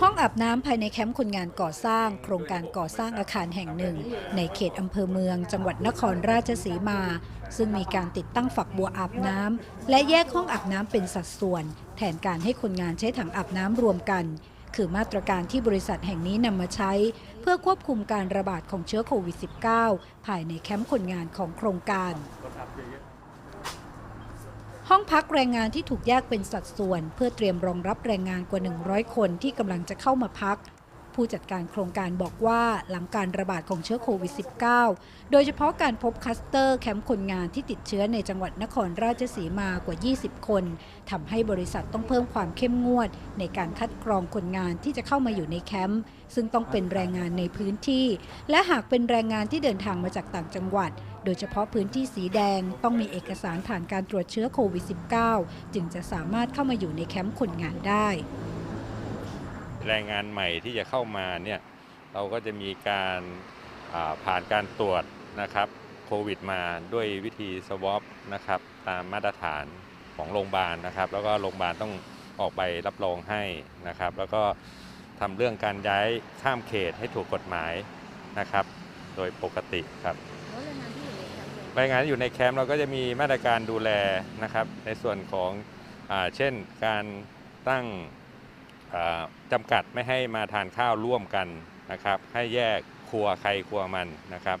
ห้องอาบน้ำภายในแคมป์คนงานก่อสร้าง โครงการก่อสร้างอาคารแห่งหนึ่ง ในเขตอำเภอเมือง จังหวัดนครราชสีมา ซึ่งมีการติดตั้งฝักบัวอาบน้ำและแยกห้องอาบน้ำเป็นสัดส่วน แทนการให้คนงานใช้ถังอาบน้ำรวมกัน คือมาตรการที่บริษัทแห่งนี้นำมาใช้ เพื่อควบคุมการระบาดของเชื้อโควิด -19 ภายในแคมป์คนงานของโครงการ ห้องพักแรงงานที่ถูกแยกเป็นสัดส่วน เพื่อเตรียมรองรับแรงงานกว่า 100 คนที่กำลังจะเข้ามาพัก ผู้จัดการโครงการบอกว่าหลังการระบาดของเชื้อโควิด -19 โดยเฉพาะการพบคัสเตอร์แคมป์คนงานที่ติดเชื้อในจังหวัดนครราชสีมากว่า 20 คนทำให้บริษัทต้องเพิ่มความเข้มงวด ในการคัดกรองคนงานที่จะเข้ามาอยู่ในแคมป์ซึ่งต้องเป็นแรงงานในพื้นที่ และหากเป็นแรงงานที่เดินทางมาจากต่างจังหวัด โดยเฉพาะพื้นที่สีแดงต้องมีเอกสารผ่านการตรวจเชื้อโควิด -19 จึงจะสามารถเข้ามาอยู่ในแคมป์คนงานได้ แรงงานใหม่ที่จะเข้ามาเนี่ยเราก็จะมีการผ่านการตรวจนะครับโควิดมาด้วยวิธีสวอปนะครับตามมาตรฐานของโรงพยาบาลนะครับ แล้วก็โรงพยาบาลต้องออกใบรับรองให้นะครับ แล้วก็ทำเรื่องการย้ายข้ามเขตให้ถูกกฎหมายนะครับ โดยปกติครับ รายงานอยู่ในแคมป์เราก็จะมีมาตรการดูแลนะครับ ในส่วนของอเช่นการตั้งจำกัดไม่ให้มาทานข้าวร่วมกันนะครับ ให้แยกครัวใครครัวมันนะครับ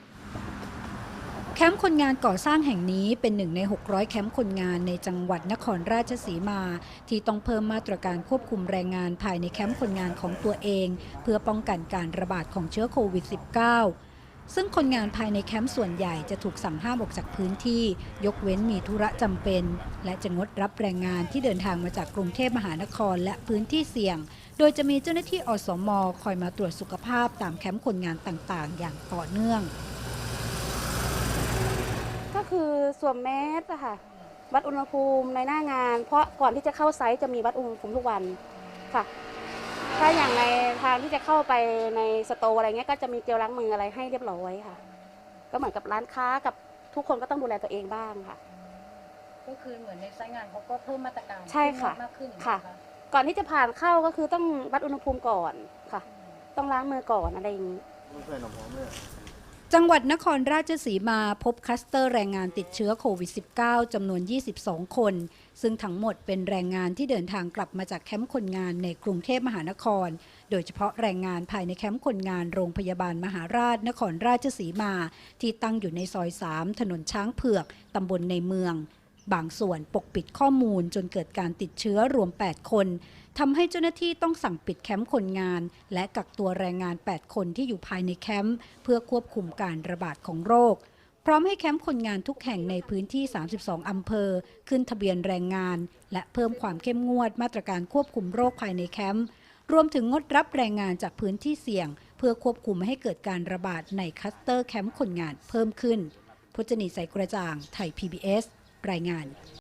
แคมป์คนงานก่อสร้างแห่งนี้เป็นหนึ่งใน 600 แคมป์คนงานในจังหวัดนครราชสีมา ที่ต้องเพิ่มมาตรการควบคุมแรงงานภายในแคมป์คนงานของตัวเอง เพื่อป้องกันการระบาดของเชื้อโควิด -19 ซึ่งคนงานภายในแคมป์ส่วนใหญ่จะถูกสั่งห้ามออกจากพื้นที่ ยกเว้นมีธุระจำเป็น และจะงดรับแรงงานที่เดินทางมาจากกรุงเทพมหานครและพื้นที่เสี่ยง โดยจะมีเจ้าหน้าที่อสมคอยมาตรวจสุขภาพตามแคมป์คนงานต่างๆ อย่างต่อเนื่อง ก็คือสวมแมสอะค่ะวัดอุณหภูมิในหน้างาน เพราะก่อนที่จะเข้าไซต์จะมีวัดอุณหภูมิทุกวันค่ะ ถ้าอย่างในทางที่จะเข้าไปในสโตร์อะไรเงี้ยก็จะมีเจลล้างมืออะไรให้เรียบร้อยค่ะ ก็เหมือนกับร้านค้ากับทุกคนก็ต้องดูแลตัวเองบ้างค่ะ ก็คือเหมือนในไซต์งานเขาก็เพิ่มมาตรการใช่ค่ะมากขึ้นค่ะก่อนที่จะผ่านเข้าก็คือต้องวัดอุณหภูมิก่อนค่ะ ต้องล้างมือก่อนอะไรอย่างนี้ จังหวัดนครราชสีมาพบคลัสเตอร์แรงงานติดเชื้อโควิด -19 จำนวน 22 คน ซึ่งทั้งหมดเป็นแรงงานที่เดินทางกลับมาจากแคมป์คนงานในกรุงเทพมหานคร โดยเฉพาะแรงงานภายในแคมป์คนงานโรงพยาบาลมหาราชนครราชสีมา ที่ตั้งอยู่ในซอย 3 ถนนช้างเผือก ตำบลในเมือง บางส่วนปกปิดข้อมูลจนเกิดการติดเชื้อรวม 8 คนทำให้เจ้าหน้าที่ต้องสั่งปิดแคมป์คนงาน และกักตัวแรงงาน 8 คนที่อยู่ภายในแคมป์เพื่อควบคุมการระบาดของโรค พร้อมให้แคมป์คนงานทุกแห่งในพื้นที่ 32 อำเภอ ขึ้นทะเบียนแรงงาน และเพิ่มความเข้มงวดมาตรการควบคุมโรคภายในแคมป์รวมถึงงดรับแรงงานจากพื้นที่เสี่ยง เพื่อควบคุมไม่ให้เกิดการระบาดในคัสเตอร์แคมป์คนงานเพิ่มขึ้นพจนีใสกระจ่างไทย PBS รายงาน